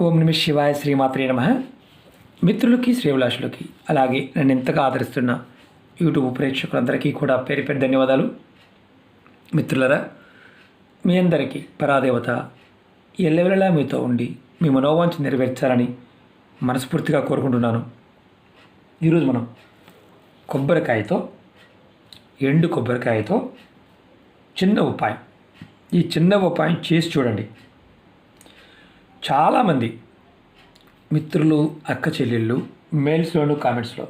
ఓం నమ శివాయ శ్రీమాత్రే నమ. మిత్రులకి శ్రేవులాషులకి అలాగే నన్ను ఎంతగా ఆదరిస్తున్న యూట్యూబ్ ప్రేక్షకులందరికీ కూడా పేరు పేరు ధన్యవాదాలు. మిత్రులరా మీ అందరికీ పరాదేవత ఎల్లవెల్లలా మీతో ఉండి మీ మనోవాంఛ నెరవేర్చాలని మనస్ఫూర్తిగా కోరుకుంటున్నాను. ఈరోజు మనం కొబ్బరికాయతో ఎండు కొబ్బరికాయతో చిన్న ఉపాయం ఈ చిన్న ఉపాయం చేసి చూడండి. చాలామంది మిత్రులు అక్క చెల్లెళ్ళు మెయిల్స్లోను కామెంట్స్లో.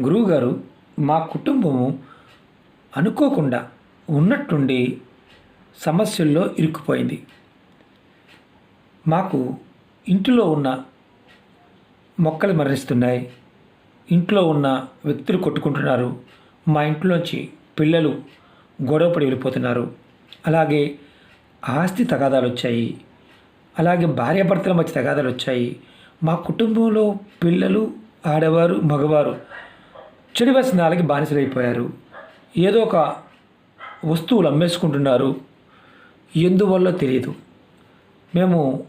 గురువుగారు మా కుటుంబము అనుకోకుండా ఉన్నట్టుండి సమస్యల్లో ఇరుక్కుపోయింది. మాకు ఇంటిలో ఉన్న మొక్కలు మరణిస్తున్నాయి. ఇంట్లో ఉన్న వ్యక్తులు కొట్టుకుంటున్నారు. మా ఇంట్లోంచి పిల్లలు గొడవపడి వెళ్ళిపోతున్నారు. అలాగే ఆస్తి తగాదాలు వచ్చాయి అలాగే భార్యాభర్తల మధ్య తగాదాలు వచ్చాయి. మా కుటుంబంలో పిల్లలు ఆడవారు మగవారు చెడు వ్యసనాలకి బానిసలైపోయారు. ఏదో ఒక వస్తువులు అమ్మేసుకుంటున్నారు. ఎందువల్ల తెలియదు మేము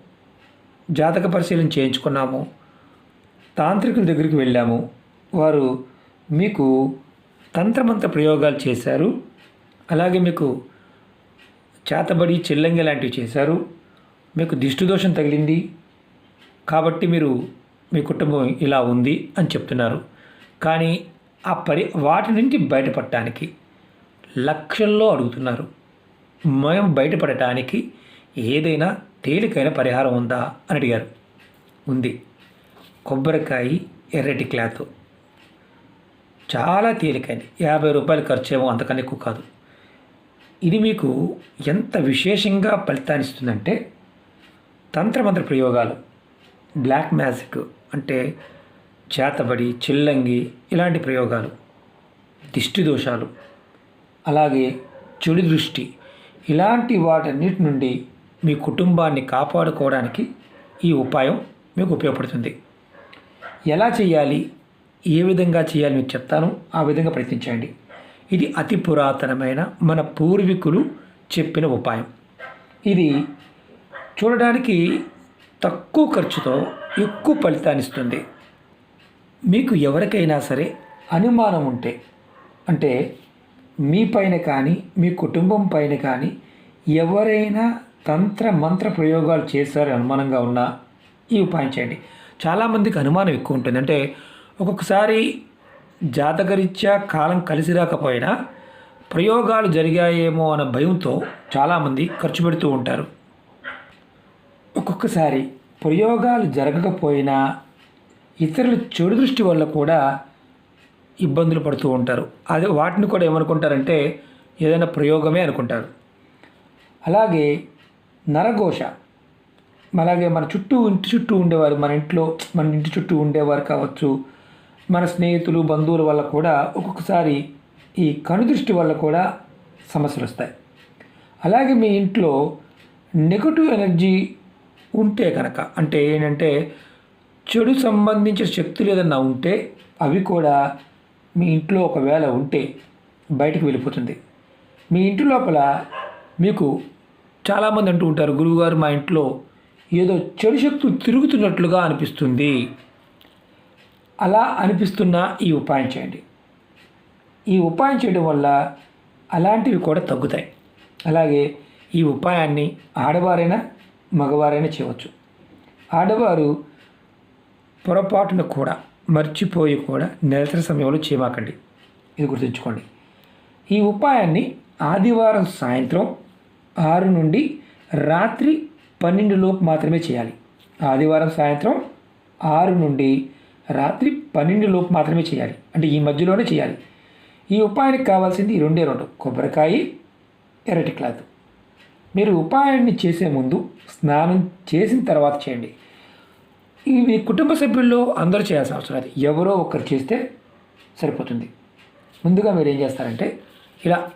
జాతక పరిశీలన చేయించుకున్నాము. తాంత్రికుల దగ్గరికి వెళ్ళాము. వారు మీకు తంత్రమంత్ర ప్రయోగాలు చేశారు. అలాగే మీకు చేతబడి చెల్లంగి లాంటివి చేశారు. మీకు దిష్టి దోషం తగిలింది కాబట్టి మీరు మీ కుటుంబం ఇలా ఉంది అని చెప్తున్నారు. కానీ ఆ పరి వాటి నుంచి బయటపడటానికి లక్షల్లో అడుగుతున్నారు. మేము బయటపడటానికి ఏదైనా తేలికైన పరిహారం ఉందా అని అడిగారు. ఉంది. కొబ్బరికాయ ఎర్రటి క్లాత్. చాలా తేలికైంది. యాభై రూపాయలు ఖర్చేమో అంతకన్నా ఎక్కువ కాదు. ఇది మీకు ఎంత విశేషంగా ఫలితాన్ని ఇస్తుందంటే తంత్రమంత్ర ప్రయోగాలు. బ్లాక్ మ్యాజిక్ అంటే చేతబడి చిల్లంగి ఇలాంటి ప్రయోగాలు. దిష్టి దోషాలు. అలాగే చెడు దృష్టి. ఇలాంటి వాటన్నిటి నుండి మీ కుటుంబాన్ని కాపాడుకోవడానికి ఈ ఉపాయం మీకు ఉపయోగపడుతుంది. ఎలా చేయాలి? ఏ విధంగా చేయాలి మీకు చెప్తాను. ఆ విధంగా ప్రయత్నించండి. ఇది అతి పురాతనమైన మన పూర్వీకులు చెప్పిన ఉపాయం. ఇది చూడడానికి తక్కువ ఖర్చుతో ఎక్కువ ఫలితాన్ని ఇస్తుంది. మీకు ఎవరికైనా సరే అనుమానం ఉంటే అంటే మీ పైన కానీ మీ కుటుంబం పైన కానీ ఎవరైనా తంత్ర మంత్ర ప్రయోగాలు చేశారని అనుమానంగా ఉన్నా ఈ ఉపాయం చేయండి. చాలామందికి అనుమానం ఎక్కువ ఉంటుంది. అంటే ఒక్కొక్కసారి జాతకరీత్యా కాలం కలిసి రాకపోయినా ప్రయోగాలు జరిగాయేమో అన్న భయంతో చాలామంది ఖర్చు పెడుతూ ఉంటారు. ఒక్కొక్కసారి ప్రయోగాలు జరగకపోయినా ఇతరుల చెడు దృష్టి వల్ల కూడా ఇబ్బందులు పడుతూ ఉంటారు. అదే వాటిని కూడా ఏమనుకుంటారంటే ఏదైనా ప్రయోగమే అనుకుంటారు. అలాగే నరఘోష. అలాగే మన చుట్టూ ఇంటి చుట్టూ ఉండేవారు మన ఇంట్లో మన ఇంటి చుట్టూ ఉండేవారు కావచ్చు. మన స్నేహితులు బంధువుల వల్ల కూడా ఒక్కొక్కసారి ఈ కనుదృష్టి వల్ల కూడా సమస్యలు వస్తాయి. అలాగే మీ ఇంట్లో నెగటివ్ ఎనర్జీ ఉంటే కనుక అంటే ఏంటంటే చెడు సంబంధించిన శక్తులు ఏదన్నా ఉంటే అవి కూడా మీ ఇంట్లో ఒకవేళ ఉంటే బయటకు వెళ్ళిపోతుంది. మీ ఇంటి లోపల మీకు చాలామంది అంటూ ఉంటారు గురువుగారు మా ఇంట్లో ఏదో చెడు శక్తులు తిరుగుతున్నట్లుగా అనిపిస్తుంది. అలా అనిపిస్తున్న ఈ ఉపాయం చేయండి. ఈ ఉపాయం చేయడం వల్ల అలాంటివి కూడా తగ్గుతాయి. అలాగే ఈ ఉపాయాన్ని ఆడవారైనా మగవారైనా చేయవచ్చు. ఆడవారు పొరపాటున కూడా మర్చిపోయి కూడా నిరసన సమయంలో చేయమాకండి. ఇది గుర్తుంచుకోండి. ఈ ఉపాయాన్ని ఆదివారం సాయంత్రం ఆరు నుండి రాత్రి పన్నెండులోపు మాత్రమే చేయాలి. ఆదివారం సాయంత్రం ఆరు నుండి రాత్రి పన్నెండులోపు మాత్రమే చేయాలి. అంటే ఈ మధ్యలోనే చేయాలి. ఈ ఉపాయానికి కావాల్సింది ఈ రెండే రెండు. కొబ్బరికాయ ఎర్రటి క్లాత్. మీరు ఉపాయాన్ని చేసే ముందు స్నానం చేసిన తర్వాత చేయండి. ఇవి మీ కుటుంబ సభ్యుల్లో అందరూ చేయాల్సిన అవసరం లేదు. ఎవరో ఒకరు చేస్తే సరిపోతుంది. ముందుగా మీరు ఏం చేస్తారంటే ఇలా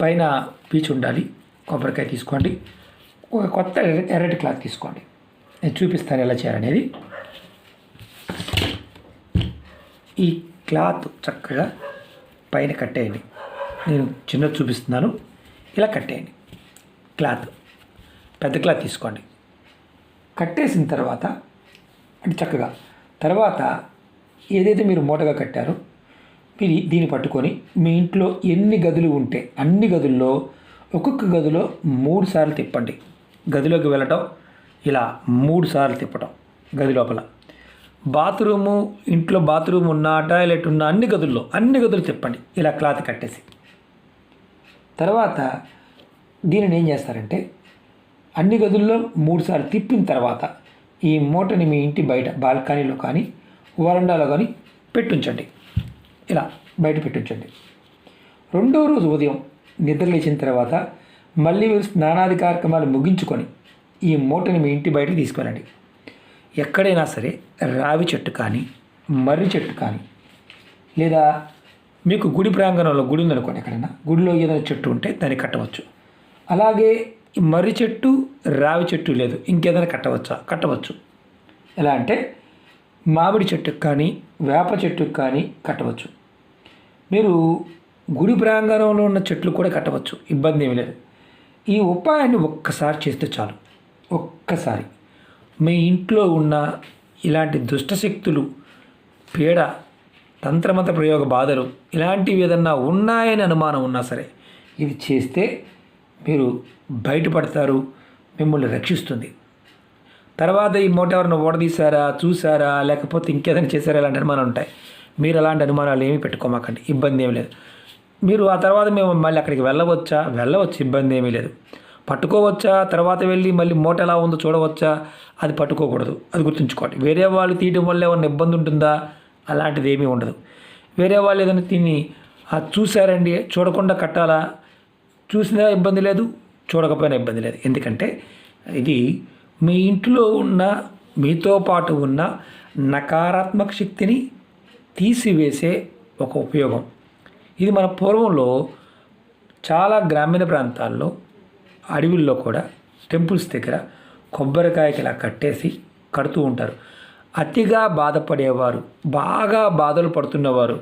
పైన పీచు ఉండాలి కొబ్బరికాయ తీసుకోండి ఒక కొత్త ఎర్రటి క్లాత్ తీసుకోండి. నేను చూపిస్తాను ఎలా చేయాలనేది. ఈ క్లాత్ చక్కగా పైన కట్టేయండి. నేను చిన్నది చూపిస్తున్నాను. ఇలా కట్టేయండి. క్లాత్ పెద్ద క్లాత్ తీసుకోండి. కట్టేసిన తర్వాత అంటే చక్కగా తర్వాత ఏదైతే మీరు మూటగా కట్టారో మీరు దీన్ని పట్టుకొని మీ ఇంట్లో ఎన్ని గదులు ఉంటే అన్ని గదుల్లో ఒక్కొక్క గదిలో మూడు సార్లు తిప్పండి. గదిలోకి వెళ్ళటం ఇలా మూడు సార్లు తిప్పటం గది లోపల. బాత్రూము ఇంట్లో బాత్రూమ్ ఉన్న టాయిలెట్ ఉన్న అన్ని గదుల్లో అన్ని గదులు తిప్పండి. ఇలా క్లాత్ కట్టేసి. తర్వాత దీనిని ఏం చేస్తారంటే అన్ని గదుల్లో మూడుసార్లు తిప్పిన తర్వాత ఈ మూటని మీ ఇంటి బయట బాల్కనీలో కానీ వరండాలో కానీ పెట్టుంచండి. ఇలా బయట పెట్టుంచండి. రెండో రోజు ఉదయం నిద్ర లేచిన తర్వాత మళ్ళీ మీరు స్నానాది కార్యక్రమాలు ముగించుకొని ఈ మూటని మీ ఇంటి బయటకు తీసుకురండి. ఎక్కడైనా సరే రావి చెట్టు కానీ మర్రి చెట్టు కానీ లేదా మీకు గుడి ప్రాంగణంలో గుడి ఉందనుకోండి ఎక్కడైనా గుడిలో ఏదైనా చెట్టు ఉంటే దాన్ని కట్టవచ్చు. అలాగే మర్రి చెట్టు రావి చెట్టు లేదు. ఇంకేదైనా కట్టవచ్చా? కట్టవచ్చు. ఎలా అంటే మామిడి చెట్టుకు కానీ వేప చెట్టుకు కానీ కట్టవచ్చు. మీరు గుడి ప్రాంగణంలో ఉన్న చెట్లు కూడా కట్టవచ్చు. ఇబ్బంది ఏమీ లేదు. ఈ ఉపాయాన్ని ఒక్కసారి చేస్తే చాలు. ఒక్కసారి. మీ ఇంట్లో ఉన్న ఇలాంటి దుష్టశక్తులు పీడ తంత్రమంత్ర ప్రయోగ బాధలు ఇలాంటివి ఏదన్నా ఉన్నాయని అనుమానం ఉన్నా సరే ఇది చేస్తే మీరు బయటపడతారు మిమ్మల్ని రక్షిస్తుంది. తర్వాత ఈ మూట ఎవరైనా ఓడదీశారా చూసారా లేకపోతే ఇంకేదైనా చేశారా ఇలాంటి అనుమానాలు ఉంటాయి. మీరు అలాంటి అనుమానాలు ఏమీ పెట్టుకోమాకండి ఇబ్బంది ఏమీ లేదు. మీరు ఆ తర్వాత మేము మళ్ళీ అక్కడికి వెళ్ళవచ్చా? వెళ్ళవచ్చు ఇబ్బంది ఏమీ లేదు. పట్టుకోవచ్చా? తర్వాత వెళ్ళి మళ్ళీ మూట ఎలా ఉందో చూడవచ్చా? అది పట్టుకోకూడదు అది గుర్తుంచుకోండి. వేరే వాళ్ళు తీయడం వల్ల ఏమైనా ఇబ్బంది ఉంటుందా? అలాంటిది ఏమీ ఉండదు. వేరే వాళ్ళు ఏదైనా తిని "ఆ, చూసారండి చూడకుండా కట్టాలా? చూసినా ఇబ్బంది లేదు చూడకపోయినా ఇబ్బంది లేదు. ఎందుకంటే ఇది మీ ఇంట్లో ఉన్న మీతో పాటు ఉన్న నకారాత్మక శక్తిని తీసివేసే ఒక ఉపయోగం. ఇది మన పూర్వంలో చాలా గ్రామీణ ప్రాంతాల్లో అడవుల్లో కూడా టెంపుల్స్ దగ్గర కొబ్బరికాయకి ఇలా కట్టేసి కడుతూ ఉంటారు. అతిగా బాధపడేవారు బాగా బాధలు పడుతున్నవారు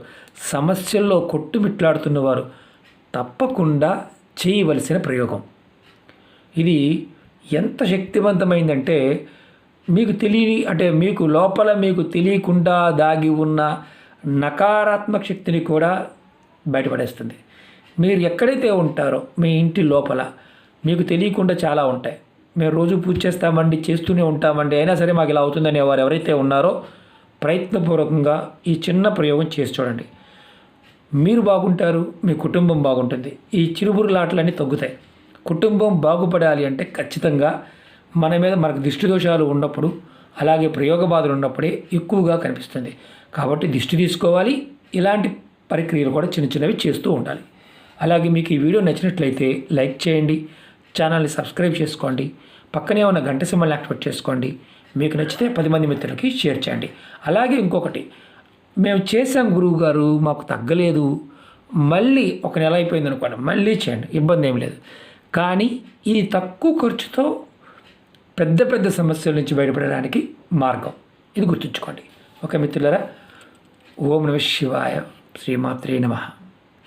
సమస్యల్లో కొట్టుమిట్లాడుతున్నవారు తప్పకుండా చేయవలసిన ప్రయోగం. ఇది ఎంత శక్తివంతమైందంటే మీకు తెలియని అంటే మీకు లోపల మీకు తెలియకుండా దాగి ఉన్న నకారాత్మక శక్తిని కూడా బయటపడేస్తుంది. మీరు ఎక్కడైతే ఉంటారో మీ ఇంటి లోపల మీకు తెలియకుండా చాలా ఉంటాయి. మేము రోజు పూజ చేస్తామండి చేస్తూనే ఉంటామండి అయినా సరే మాకు ఇలా అవుతుందనే వారు ఎవరైతే ఉన్నారో ప్రయత్నపూర్వకంగా ఈ చిన్న ప్రయోగం చేసి చూడండి. మీరు బాగుంటారు మీ కుటుంబం బాగుంటుంది. ఈ చిరుబురులాటలన్నీ తగ్గుతాయి. కుటుంబం బాగుపడాలి అంటే ఖచ్చితంగా మన మీద మనకు దిష్టి దోషాలు ఉన్నప్పుడు అలాగే ప్రయోగ బాధలు ఉన్నప్పుడే ఎక్కువగా కనిపిస్తుంది. కాబట్టి దిష్టి తీసుకోవాలి. ఇలాంటి ప్రక్రియలు కూడా చిన్న చిన్నవి చేస్తూ ఉండాలి. అలాగే మీకు ఈ వీడియో నచ్చినట్లయితే లైక్ చేయండి ఛానల్ని సబ్స్క్రైబ్ చేసుకోండి పక్కనే ఉన్న గంట సింబల్ని యాక్టివేట్ చేసుకోండి మీకు నచ్చితే పది మంది మిత్రులకి షేర్ చేయండి. అలాగే ఇంకొకటి మేము చేసాం గురువు గారు మాకు తగ్గలేదు. మళ్ళీ ఒక నెల అయిపోయింది అనుకోండి మళ్ళీ చేయండి ఇబ్బంది ఏమి లేదు. కానీ ఇది తక్కువ ఖర్చుతో పెద్ద పెద్ద సమస్యల నుంచి బయటపడడానికి మార్గం. ఇది గుర్తుంచుకోండి. ఓకే మిత్రులరా ఓం నమ శివాయ. శ్రీమాత్రే నమః.